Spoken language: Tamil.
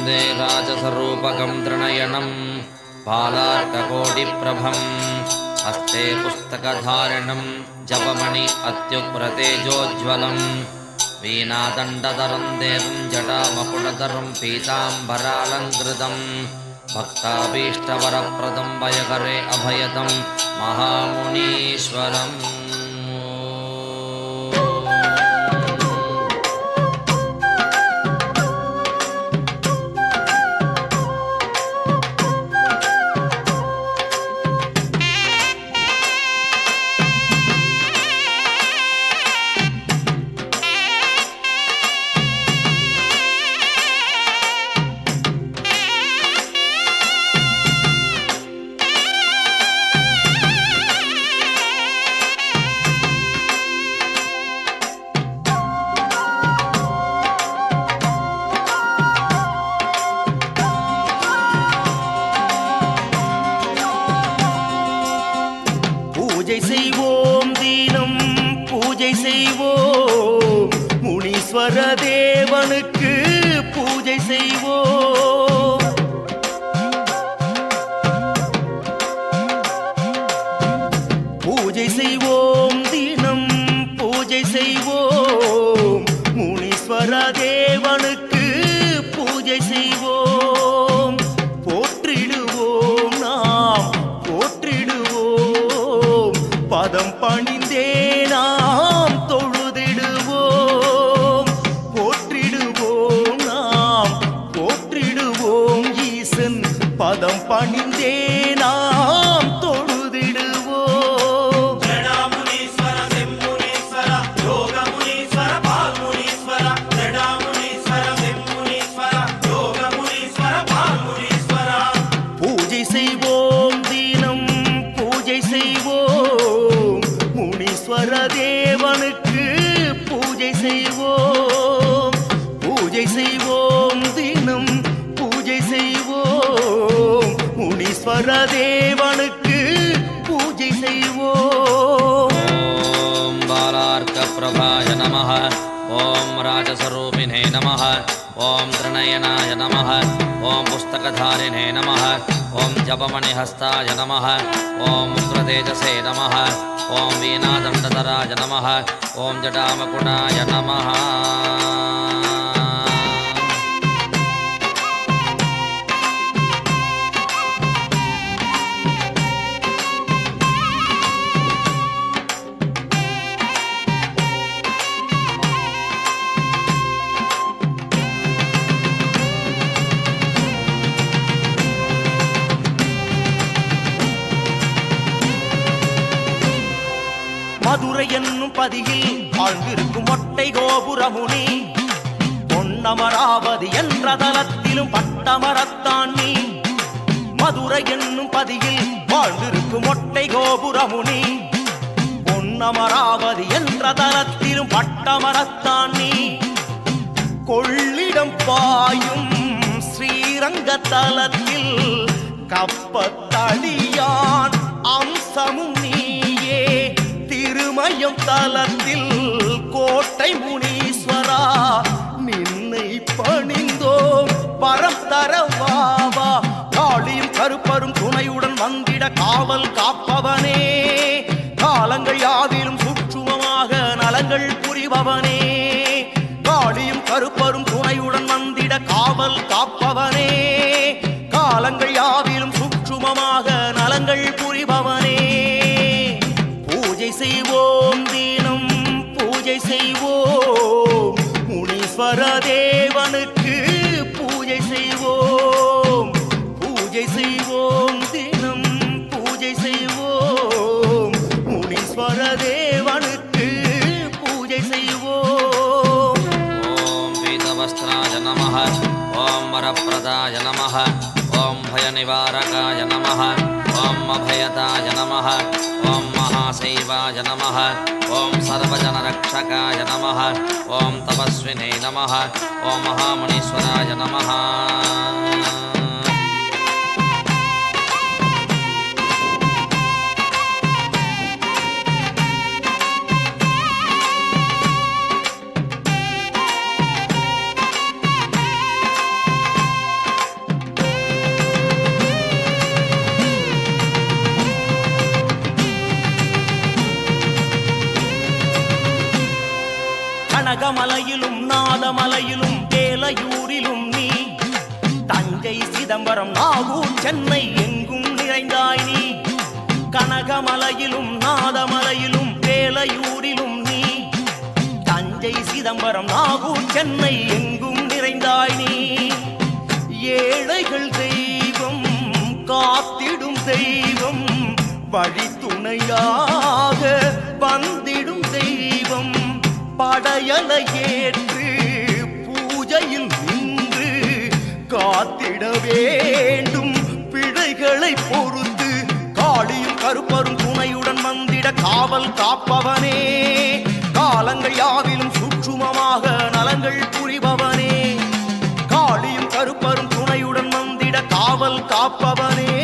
वन्दे राजसरूपकं त्रिणयनं बालार्ककोटिप्रभम् हस्ते पुस्तकधारिणं जपमणि अत्युग्रतेजोज्ज्वलम् वीणादण्डधरं देवं जटामकुटधरं पीताम्बरालङ्कृतम् भक्ताभीष्टवरप्रदं वयकरे अभयदं महामुनीश्वरम् பூஜை செய்வோம் தீனம் பூஜை செய்வோம். முனீஸ்வர தேவனுக்கு பூஜை செய்வோம். பூஜை செய்வோம். பரதேவனுக்கு பூஜை செய்வோம் பாலார்த்த பிரபாய நம ஓம் ராஜஸ்வரூபினே நம ஓம் திருநயனாய நம ஓம் புஸ்தகாரிணே நம ஓம் ஜபமணிஹஸ்தாய நம ஓம் முக்ரதேஜசே நம ஓம் வீணாதண்டதராய நம ஓம் ஜடாமகுடாய நம மதுரை என்னும் பதியில் வாழ்ந்திருக்கும் மொட்டை கோபுரமுனி. பொன்னமராவதி என்ற தலத்திலும் பட்டமரத்தான் நீ. மதுரை என்னும் பதியில் வாழ்ந்திருக்கும் மொட்டை கோபுரமுனி. பொன்னமராவதி என்ற தலத்திலும் பட்டமரத்தான் நீ. கொள்ளிடம் பாயும் ஸ்ரீரங்க தலத்தில் கப்பத்தடியான் அம்சமும் நீயே. திருமயம் தலத்தில் கோட்டை முனீஸ்வரா நின்னை பணிந்தோம் பரம் தரவாவா காளியும் கருப்பரும் துணையுடன் வந்திட காவல் காப்பவனே. காலங்கள் யாவிலும் சுற்றுமமாக நலங்கள் புரிபவனே. காளியும் கருப்பரும் துணையுடன் வந்திட காவல் காப்பவனே. காலங்கள் யாவிலும் சுற்றுமமாக நலங்கள் புரிபவனே. पीतवस्त्राय नमः। ॐ वरप्रदाय नमः। ॐ भयनिवारकाय नमः। ॐ अभयताय नमः। ॐ महाशैवाय नमः। ॐ सर्वजनरक्षकाय नमः। ॐ तपस्विने नम। ॐ महामुनीश्वराय नमः। வேலையூரிலும் நீ. தஞ்சை சிதம்பரம் நாகூர் சென்னை எங்கும் நிறைந்தாய் நீ. கனகமலையிலும் நாதமலையிலும் வேலையூரிலும் நீ. தஞ்சை சிதம்பரம் நாகூர் சென்னை எங்கும் நிறைந்தாய் நீ. ஏழைகள் தெய்வம் காத்திடும் தெய்வம் வழித்துணையாக வந்திடும் தெய்வம். படையலை ஏற்று பூஜையில் நின்று காத்திட வேண்டும். பிழைகளை பொறுத்து காளியும் கருப்பரும் துணையுடன் வந்திட காவல் காப்பவனே. காலங்கள் யாவிலும் சுற்றுமமாக நலங்கள் புரிபவனே. காளியும் கருப்பரும் துணையுடன் வந்திட காவல் காப்பவனே.